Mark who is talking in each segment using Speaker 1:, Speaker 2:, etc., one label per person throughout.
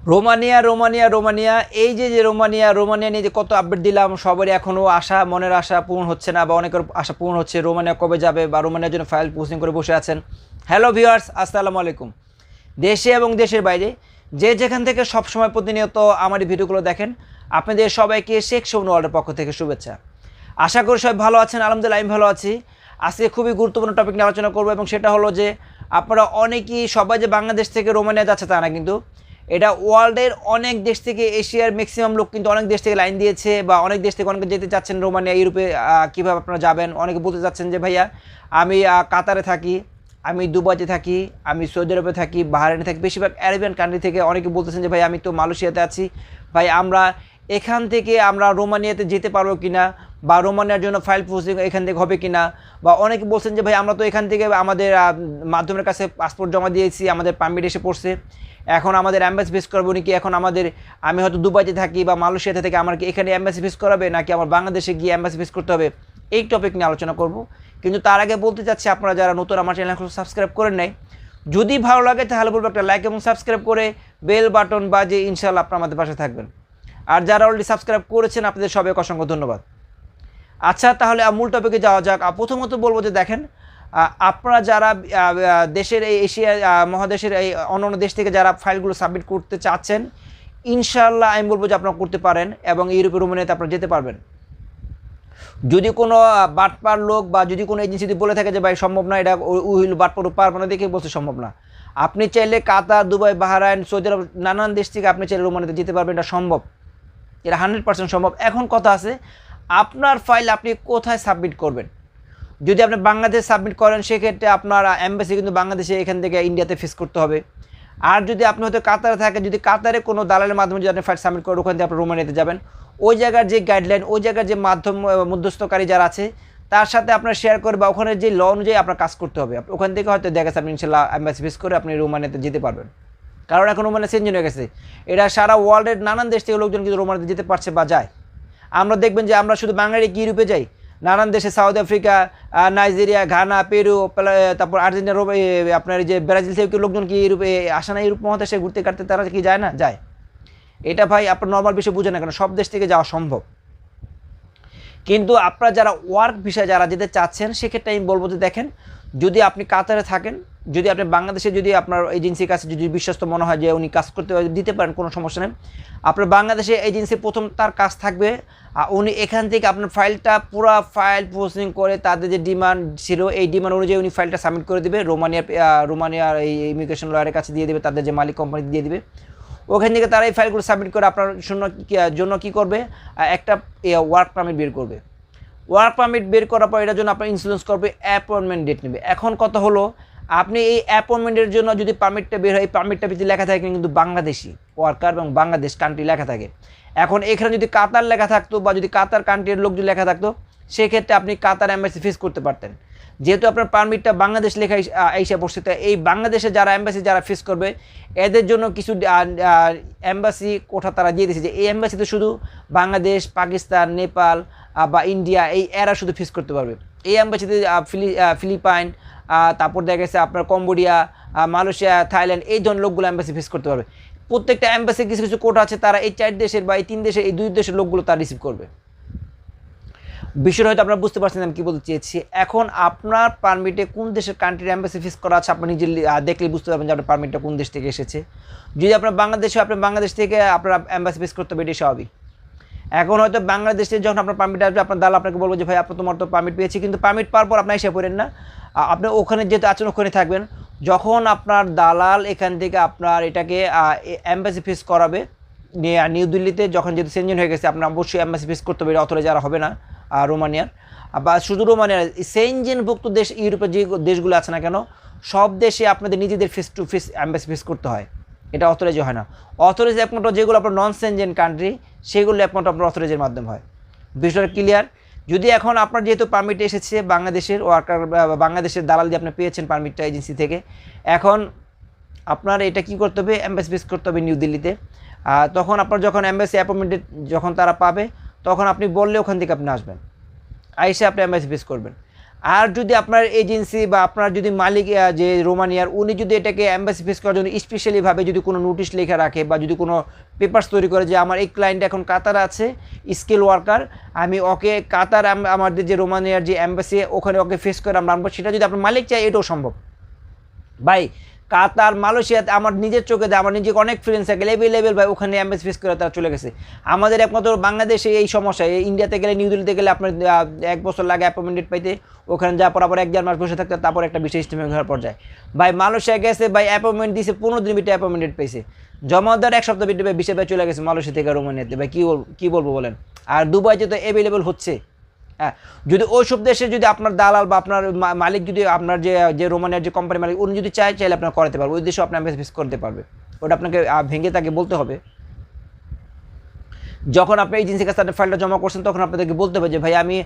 Speaker 1: Romania Romania Romania, এই যে যে রোমানিয়া রোমানিয়া নিয়ে যে কত আপডেট দিলাম, সবারই এখনও আশা, মনের আশা পূর্ণ হচ্ছে না, বা অনেকের আশা পূর্ণ হচ্ছে রোমানিয়া কবে যাবে, বা রোমানিয়ার জন্য ফাইল পোস্টিং করে বসে আছেন। হ্যালো ভিউয়ার্স আসসালামু আলাইকুম। দেশে এবং দেশের বাইরে, যে যেখান থেকে সবসময় প্রতিনিয়ত আমার এই ভিডিওগুলো দেখেন, আপনাদের সবাইকে শেখ সৌন ওয়ার্ল্ডের পক্ষ থেকে শুভেচ্ছা। আশা করি সবাই ভালো আছেন, আলহামদুলিল্লাহ আমি ভালো আছি। আজকে খুবই গুরুত্বপূর্ণ টপিক নিয়ে আলোচনা করব, এবং সেটা হলো যে, আপনারা অনেকেই সবাই যে বাংলাদেশ থেকে রোমানিয়া যাচ্ছে তা না কিন্তু এটা ওয়ার্ল্ডের অনেক দেশ থেকে এশিয়ার ম্যাক্সিমাম লোক কিন্তু অনেক দেশ থেকে লাইন দিয়েছে বা অনেক দেশ থেকে অনেকে যেতে চাচ্ছেন রোমানিয়া, ইউরোপে কীভাবে আপনারা যাবেন? অনেকে বলতে চাচ্ছেন যে, ভাইয়া, আমি কাতারে থাকি, আমি দুবাইতে থাকি, আমি সৌদি আরবে থাকি, বাহারাইনে থাকি। বেশিরভাগ আরবিয়ান কান্ট্রি থেকে অনেকে বলতেছেন যে ভাই আমি তো মালয়েশিয়াতে আছি। ভাই, আমরা এখান থেকে আমরা রোমানিয়াতে যেতে পারব কিনা বা রোমানিয়ার জন্য ফাইল প্রসেসিং এখান থেকে হবে কিনা? বা অনেকে বলছেন যে, ভাই, আমরা তো এখান থেকে আমাদের মাধ্যমের কাছে পাসপোর্ট জমা দিয়েছি, আমাদের পারমিট এসে পড়ছে। এখন আমাদের অ্যাম্বাসি ফিস করব নাকি? এখন আমাদের, আমি হয়তো দুবাইতে থাকি বা মালয়েশিয়াতে থেকে, আমার কি এখানে অ্যাম্বাসি ফিস করাবে নাকি আমার বাংলাদেশে গিয়ে অ্যাম্বাসি ফিস করতে হবে? এই টপিক নিয়ে আলোচনা করব। কিন্তু তার আগে বলতে চাচ্ছি, আপনারা যারা নতুন আমার চ্যানেল সাবস্ক্রাইব করেন নাই, যদি ভালো লাগে তাহলে বলব একটা লাইক এবং সাবস্ক্রাইব করে বেল বাটন বাজে ইনশাল্লাহ আপনারা আমাদের পাশে থাকবেন। আর যারা অলরেডি সাবস্ক্রাইব করেছেন, আপনাদের সবাইকে অসংখ্য ধন্যবাদ। আচ্ছা তাহলে মূল টপিকে যাওয়া যাক। প্রথমত বলব যে, দেখেন আপনারা যারা দেশের এই এশিয়া মহাদেশের এই অন্য অন্য দেশ থেকে যারা ফাইলগুলো সাবমিট করতে চাচ্ছেন ইনশাল্লাহ আমি বলব যে, আপনারা করতে পারেন এবং ইউরোপের রোমানিয়াতে আপনারা যেতে পারবেন। যদি কোনো বাটপার লোক বা যদি কোনো এজেন্সি বলে থাকে যে, ভাই, সম্ভব না, এটা উইল বাটপার পারব না, দেখে বলছে, সম্ভব না। আপনি চাইলে Qatar, Dubai, Bahrain, Saudi Arab, নানান দেশ থেকে আপনি চাইলে রোমানিয়াতে যেতে পারবেন, এটা সম্ভব। এটা হান্ড্রেড পার্সেন্ট সম্ভব। এখন কথা আছে, আপনার ফাইল আপনি কোথায় সাবমিট করবেন? যদি আপনি বাংলাদেশ সাবমিট করেন, সেক্ষেত্রে আপনার অ্যাম্বাসি কিন্তু বাংলাদেশে এখান থেকে ইন্ডিয়াতে ফেস করতে হবে। আর যদি আপনি হয়তো কাতারে থাকেন, যদি কাতারে কোনো দালালের মাধ্যমে যদি আপনি ফাইল সাবমিট করেন, ওখান থেকে আপনি রোমানিয়াতে যাবেন। ওই জায়গার যে গাইডলাইন ওই জায়গার যে মাধ্যম মধ্যস্থকারী যারা আছে, তার সাথে আপনার শেয়ার করে বা ওখানে যে ল অনুযায়ী আপনার কাজ করতে হবে। ওখান থেকে হয়তো দেখা যাচ্ছে ইনশাল্লাহ অ্যাম্বাসি ফেস করে আপনি রোমানিয়াতে যেতে পারবেন। কারণ এখন রোমানিয়া চেঞ্জ হয়ে গেছে। এটা সারা ওয়ার্ল্ডের নানান দেশ থেকে লোকজন কিন্তু রোমানিয়াতে যেতে পারছে বা যায়। আমরা দেখবেন যে আমরা শুধু বাঙালি কি রূপে যাই? নানান দেশে South Africa Nigeria Ghana Peru তারপর আর্জেন্টিনা আপনার যে ব্রাজিল থেকে লোকজন কি ইউরোপে আসে না ইউরোপ মহাদেশে ঘুরতে কাটতে, তারা কি যায় না? যায়। এটা ভাই আপনার নর্মাল বিষয় বুঝে না কেন? সব দেশ থেকে যাওয়া সম্ভব। কিন্তু আপনারা যারা ওয়ার্ক বিষয়ে যারা যেতে চাচ্ছেন, সেক্ষেত্রে আমি বলব যে দেখেন যদি আপনি কাতারে থাকেন যদি আপনি বাংলাদেশে যদি আপনার এজেন্সির কাছে যদি বিশ্বস্ত মনে হয় যে উনি কাজ করতে দিতে পারেন কোনো সমস্যা নেই। আপনার বাংলাদেশে এজেন্সি প্রথম তার কাজ থাকবে আর উনি এখান থেকে আপনার ফাইলটা পুরো ফাইল প্রসেসিং করে তাদের যে ডিমান্ড ছিল এই ডিমান্ড অনুযায়ী উনি ফাইলটা সাবমিট করে দেবে। রোমানিয়ার আহ, রোমানিয়ার এই ইমিগ্রেশন লয়ারের কাছে দিয়ে দেবে তাদের যে মালিক কোম্পানি দিয়ে দেবে। ওখান থেকে তারা এই ফাইলগুলো সাবমিট করে আপনার জন্য কী করবে? একটা ওয়ার্ক পারমিট বের করবে। ওয়ার্ক পারমিট বের করার পর এটার জন্য আপনার ইন্স্যুরেন্স করবে অ্যাপয়েন্টমেন্ট ডেট নেবে। এখন কথা হলো, আপনি এই অ্যাপয়েন্টমেন্টের জন্য যদি পারমিটটা বের হয়, এই পারমিটটা যদি লেখা থাকে কিন্তু বাংলাদেশি ওয়ার্কার এবং বাংলাদেশ কান্ট্রি লেখা থাকে। এখন এখানে যদি কাতার লেখা থাকতো বা যদি কাতার কান্ট্রির লোক যদি লেখা থাকতো, সেক্ষেত্রে আপনি কাতার অ্যাম্বাসি ফিস করতে পারতেন। যেহেতু আপনার পারমিটটা বাংলাদেশ লেখা এসে পড়ছে, তো এই বাংলাদেশে যারা অ্যাম্বাসি যারা ফিস করবে, এদের জন্য কিছু অ্যাম্বাসি কোঠা তারা দিয়ে দিয়েছে যে, এই অ্যাম্বাসিতে শুধু বাংলাদেশ, পাকিস্তান, নেপাল বা ইন্ডিয়া, এই এরা শুধু ফিস করতে পারবে। এই অ্যাম্বাসিতে ফিলি ফিলিপাইন তারপর দেখা গেছে আপনার কম্বোডিয়া মালয়েশিয়া, থাইল্যান্ড, এই ধরনের লোকগুলো অ্যাম্বাসি ফিস করতে পারবে। প্রত্যেকটা অ্যাম্বাসি কিছু কিছু কোটা আছে, তারা এই চার দেশের বা এই তিন দেশের, এই দুই দেশের লোকগুলো তারা রিসিভ করবে। বিষয়টা হয়তো আপনারা বুঝতে পারছেন আমি কী বলতে চেয়েছি। এখন আপনার পারমিটে কোন দেশের কান্ট্রির অ্যাম্বাসি ফিস করা আছে, আপনি নিজে দেখলে বুঝতে পারবেন যে আপনার পারমিটটা কোন দেশ থেকে এসেছে। যদি আপনার বাংলাদেশে আপনার বাংলাদেশ থেকে আপনার অ্যাম্বাসি ফিস করতে হবে, এটাই স্বাভাবিক। এখন হয়তো বাংলাদেশে যখন আপনার পারমিট আসবে, আপনার দাল আপনাকে বলব যে, ভাই আপনার তোমার তো পারমিট পেয়েছি। কিন্তু পারমিট পাওয়ার পর আপনি এসে পড়েন না। আপনি ওখানে যেহেতু আছেন, ওখানে থাকবেন। যখন আপনার দালাল এখান থেকে আপনার এটাকে অ্যাম্বাসি ফিস করাবে নিউ দিল্লিতে যখন যেহেতু সেঞ্জিন হয়ে গেছে, আপনার অবশ্যই অ্যাম্বাসি ফিস করতে হবে অথবা যারা হবে না রোমানিয়ার। বা শুধু রোমানিয়ার সেঞ্জিনভুক্ত দেশ, ইউরোপের যে দেশগুলো আছে না কেন, সব দেশে আপনাদের নিজেদের ফিস টু ফিস অ্যাম্বাসি ফিস করতে হয়। এটা অথরাইজ হয় না। অথরাইজ একমাত্র যেগুলো আপনার নন সেনজেন কান্ট্রি সেগুলো একমাত্র আপনার অথরাইজের মাধ্যমে হয়। বিষয়টা ক্লিয়ার যদি এখন আপনার যেহেতু পারমিট এসেছে বাংলাদেশের ওয়ার্কার বাংলাদেশের দালাল দিয়ে আপনি পেয়েছেন পারমিটটা এজেন্সি থেকে, এখন আপনার এটা কি করতে হবে? অ্যাম্বাসি ফেস করতে হবে নিউ দিল্লিতে তখন আপনার যখন অ্যাম্বাসি অ্যাপয়েন্টমেন্টে যখন তারা পাবে, তখন আপনি বললে ওখান থেকে আপনি আসবেন। আইসে আপনি অ্যাম্বাসি ফেস করবেন। আর যদি আপনার এজেন্সি বা আপনার যদি মালিক যে রোমানিয়ার, উনি যদি এটাকে অ্যাম্বাসি ফেস করার জন্য স্পেশালিভাবে যদি কোনো নোটিশ লেখা রাখে বা যদি কোনো পেপার্স তৈরি করে যে আমার এই ক্লায়েন্ট এখন কাতার আছে স্কিল ওয়ার্কার আমি ওকে কাতার আমাদের যে রোমানিয়ার যে অ্যাম্বাসি ওখানে ওকে ফেস করে আমরা আনব। সেটা যদি আপনার মালিক চায়, এটাও সম্ভব। ভাই কাতার, মালয়েশিয়াতে আমার নিজের চোখে দেয়, আমার নিজে অনেক ফ্রেন্ডস থাকে লেভেল ভাই, ওখানে অ্যাম্বাসি ফেস করে তারা চলে গেছে। আমাদের একমাত্র বাংলাদেশে এই সমস্যা ইন্ডিয়াতে গেলে নিউ দিল্লিতে গেলে আপনার এক বছর লাগে অ্যাপয়েন্টমেন্ট পাইতে। ওখানে যা পর আবার এক দেড় মাস বসে থাকতে, তারপর একটা বিশেষ টিমে ঘর পর যায়। ভাই, মালয়েশিয়া গেছে, ভাই অ্যাপয়েন্টমেন্ট দিয়েছে পনেরো দিন ভিতরে অ্যাপয়েন্টমেন্ট পেয়েছে জমা এক সপ্তাহ ভিতরে বিশে ভাই চলে গেছে মালয়েশিয়া থেকে রোমানিয়াতে। ভাই, কী বল, কী বলব বলেন? আর দুবাইতে তো অ্যাভেলেবেল হচ্ছে। হ্যাঁ যদি ওই সব দেশে যদি আপনার দালাল বা আপনার মালিক যদি আপনার যে যে রোমানের যে কোম্পানি মালিক, উনি যদি চায়, চাইলে আপনার করাতে পারবে। ওই দেশেও আপনি ফেস করতে পারবে। ওটা আপনাকে ভেঙে তাকে বলতে হবে। যখন আপনি এজেন্সির কাছে আপনার ফাইলটা জমা করছেন, তখন আপনাদেরকে বলতে হবে যে, ভাই, আমি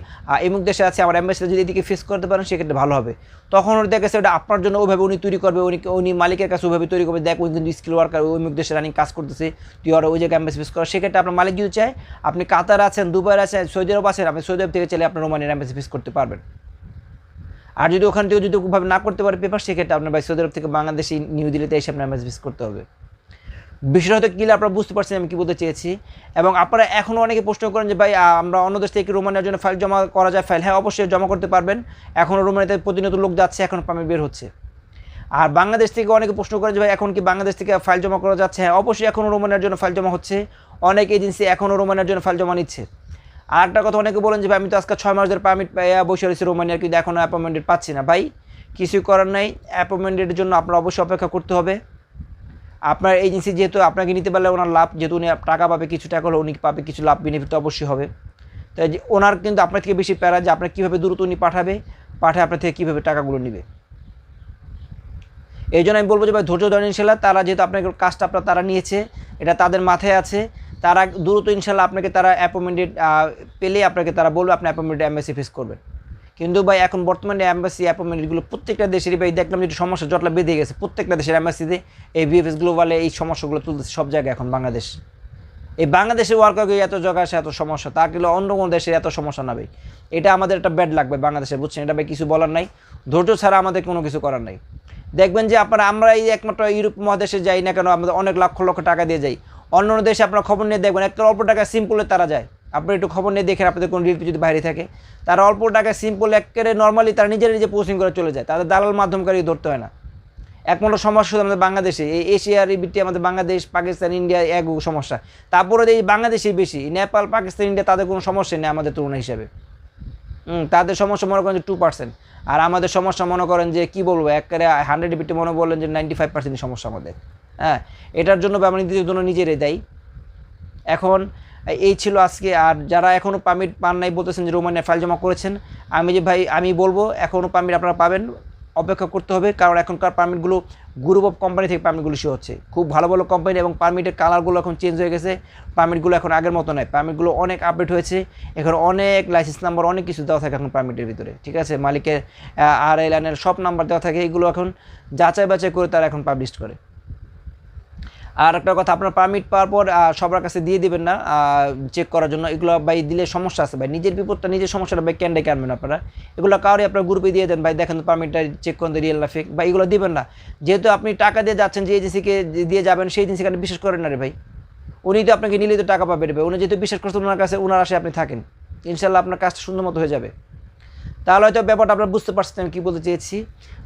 Speaker 1: এমুক দেশে আছি, আমার অ্যাম্বাসিটা যদি এদিকে ফেস করতে পারেন, সেক্ষেত্রে ভালো হবে। তখন ওর দেখেছে ওটা আপনার জন্য ওইভাবে উনি তৈরি করবে, উনি উনি মালিকের কাছে ওইভাবে তৈরি করবে। দেখ ওই কিন্তু স্কিল ওয়ার্কার ওই মুখ দেশে রানিং কাজ করতেছে, তুই আর ওই জায়গায় অ্যাম্বাসি ফেস করা। সেক্ষেত্রে আপনার মালিক যদি চায়, আপনি কাতার আছেন দুবাই আছেন, সৌদি আরব আছেন, আপনি সৌদি আরব থেকে চাইলে আপনার রোমানিয়ার অ্যাম্বাসি ফেস করতে পারবেন। আর যদি ওখান থেকে যদি ওভাবে না করতে পারে পেপার সেক্ষেত্রে আপনার ভাই সৌদি আরব থেকে বাংলাদেশে নিউ দিল্লিতে এসে আপনার অ্যাম্বাসি ফেস করতে হবে। বিষয়টা হয়তো কিলে আপনারা বুঝতে পারছেন আমি কী বলতে চেয়েছি। এবং আপনারা এখনও অনেকে প্রশ্ন করেন যে, ভাই আমরা অন্য দেশ থেকে রোমানিয়ার জন্য ফাইল জমা করা যায়? ফাইল হ্যাঁ অবশ্যই জমা করতে পারবেন। এখনও রোমানিয়াতে প্রতিনিয়ত লোক যাচ্ছে, এখন পামে বের হচ্ছে। আর বাংলাদেশ থেকে অনেকে প্রশ্ন করে যে, ভাই, এখন কি বাংলাদেশ থেকে ফাইল জমা করা যাচ্ছে? হ্যাঁ অবশ্যই এখনও রোমানিয়ার জন্য ফাইল জমা হচ্ছে। অনেক এজেন্সি এখনও রোমানিয়ার জন্য ফাইল জমা নিচ্ছে। আর একটা কথা, অনেকে বলেন যে, ভাই, আমি তো আজকে ছয় মাস ধরে পারমিট পাইয়া বসে রয়েছি রোমানিয়ার, কিন্তু এখনও অ্যাপয়েন্টমেন্ট পাচ্ছি না। ভাই, কিছুই করার নাই। অ্যাপয়েন্টমেন্টের জন্য আপনার অবশ্যই অপেক্ষা করতে হবে। আপনার এজেন্সি যেহেতু আপনাকে নিতে পারলে ওনার লাভ, যেহেতু উনি টাকা পাবে, কিছু টাকা হলে উনি পাবে, কিছু লাভ বেনিফিট অবশ্যই হবে। তাই যে ওনার কিন্তু আপনার থেকে বেশি প্যারা যে আপনার কীভাবে দ্রুত উনি পাঠাবে, পাঠায় আপনার থেকে কীভাবে টাকাগুলো নেবে। এই জন্য আমি বলব যে ভাই, ধৈর্য ধরেন ইনশাল্লাহ, তারা যেহেতু আপনাকে কাজটা আপনার, তারা নিয়েছে, এটা তাদের মাথায় আছে। তারা দ্রুত ইনশাল্লাহ আপনাকে তারা অ্যাপয়েন্টমেন্টেড পেলে আপনাকে তারা বলবে, আপনি অ্যাপয়েন্টমেন্ট অ্যাম্বাসি ফেস করবেন। কিন্তু ভাই, এখন বর্তমানে অ্যাম্বাসি অ্যাপয়েন্টমেন্টগুলো প্রত্যেকটা দেশেরই ভাই, দেখলাম যে সমস্যা, জটলা বেঁধে গেছে। প্রত্যেকটা দেশের অ্যাম্বাসিতে এই বিএফএস গ্লোবালে এই সমস্যাগুলো তুলতেছে সব জায়গায় এখন বাংলাদেশ। এই বাংলাদেশের ওয়ার্কারকে এত জায়গায় এত সমস্যা, তা কিন্তু অন্য কোনো দেশের এত সমস্যা না এটা আমাদের একটা ব্যাড লাগবে বাংলাদেশে বুঝছেন? এটা ভাই কিছু বলার নাই। ধৈর্য ছাড়া আমাদের কোনো কিছু করার নাই। দেখবেন যে আপনারা আমরা এই একমাত্র ইউরোপ মহাদেশে যাই না কেন, আমাদের অনেক লক্ষ লক্ষ টাকা দিয়ে যাই। অন্য অন্য দেশে আপনারা খবর নিয়ে দেখবেন একটা অল্প টাকা সিম্পলে তারা যায়। আপনি একটু খবর নিয়ে দেখেন, আপনাদের কোনো রিল যদি বাইরে থাকে। তারা অল্প টাকা সিম্পল একেবারে নর্মালি তারা নিজের নিজে পোস্টিং করে চলে যায়। তাদের দালাল মাধ্যমকারী ধরতে হয় না। একমাত্র সমস্যা শুধু আমাদের বাংলাদেশে। এই এশিয়ার বিটি আমাদের বাংলাদেশ, পাকিস্তান, ইন্ডিয়া এক সমস্যা। তারপরে এই বাংলাদেশেই বেশি। নেপাল, পাকিস্তান, ইন্ডিয়া তাদের কোনো সমস্যা নেই আমাদের তুলনা হিসাবে। তাদের সমস্যা মনে করেন যে টু পার্সেন্ট আর আমাদের সমস্যা মনে করেন যে কী বলব, একেবারে হান্ড্রেড বিটি মনে বললেন যে নাইনটি ফাইভ পার্সেন্ট সমস্যা আমাদের। হ্যাঁ এটার জন্য আমরা নিজেদের জন্য নিজেরাই দায়ী। এখন, এই ছিল আজকে। আর যারা এখনও পারমিট পান নাই, বলতেছেন যে রোমানিয়া ফাইল জমা করেছেন, আমি যে ভাই, আমি বলব এখনও পারমিট আপনারা পাবেন, অপেক্ষা করতে হবে, কারণ এখনকার পারমিটগুলো গ্রুপ অফ কোম্পানি থেকে পারমিটগুলো ইস্যু হচ্ছে। খুব ভালো ভালো কোম্পানি এবং পারমিটের কালারগুলো এখন চেঞ্জ হয়ে গেছে পারমিটগুলো এখন আগের মতো নয় পারমিটগুলো অনেক আপডেট হয়েছে, এখন অনেক লাইসেন্স নাম্বার অনেক কিছু দেওয়া থাকে এখন পারমিটের ভিতরে, ঠিক আছে? মালিকের আর লাইনের সব নাম্বার দেওয়া থাকে, এগুলো এখন যাচাই বাছাই করে তারা এখন পাবলিশ করে। আর একটা কথা, আপনার পারমিট পাওয়ার পর সবার কাছে দিয়ে দিবেন না চেক করার জন্য। এগুলো ভাই দিলে সমস্যা আছে ভাই। নিজের বিপদটা, নিজের সমস্যাটা ভাই ক্যান্ডে আনবেন আপনারা? এগুলো কাউরে আপনার গ্রুপে দিয়ে দেন ভাই। দেখেন পারমিটটা চেক করতে রিয়েল না ফেক বা এগুলো দিবেন না। যেহেতু আপনি টাকা দিয়ে যাচ্ছেন, যে এজেন্সিকে দিয়ে যাবেন, সেই এজেন্সিকে আপনি বিশ্বাস করেন না রে ভাই। উনি তো আপনাকে নিলে তো টাকা পাবে রে ভাই। উনি যেহেতু বিশ্বাস করছেন ওনার কাছে ওনার আশে আপনি থাকেন। ইনশাল্লাহ আপনার কাজটা সুন্দর মতো হয়ে যাবে। তাহলে হয়তো ব্যাপারটা আপনারা বুঝতে পারছেন আমি কী বলতে চেয়েছি।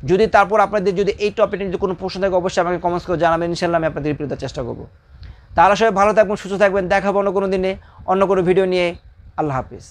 Speaker 1: যদি তারপর আপনাদের যদি এই টপিকে যদি কোনো প্রশ্ন থাকে, অবশ্যই আমাকে কমেন্টস করে জানাবেন ইনশাল্লাহ আমি আপনাদের রিপ্লাই চেষ্টা করব। তাহলে সবাই ভালো থাকবেন, সুস্থ থাকবেন দেখাবো অন্য কোনো দিনে, অন্য কোনো ভিডিও নিয়ে। আল্লাহ হাফিজ।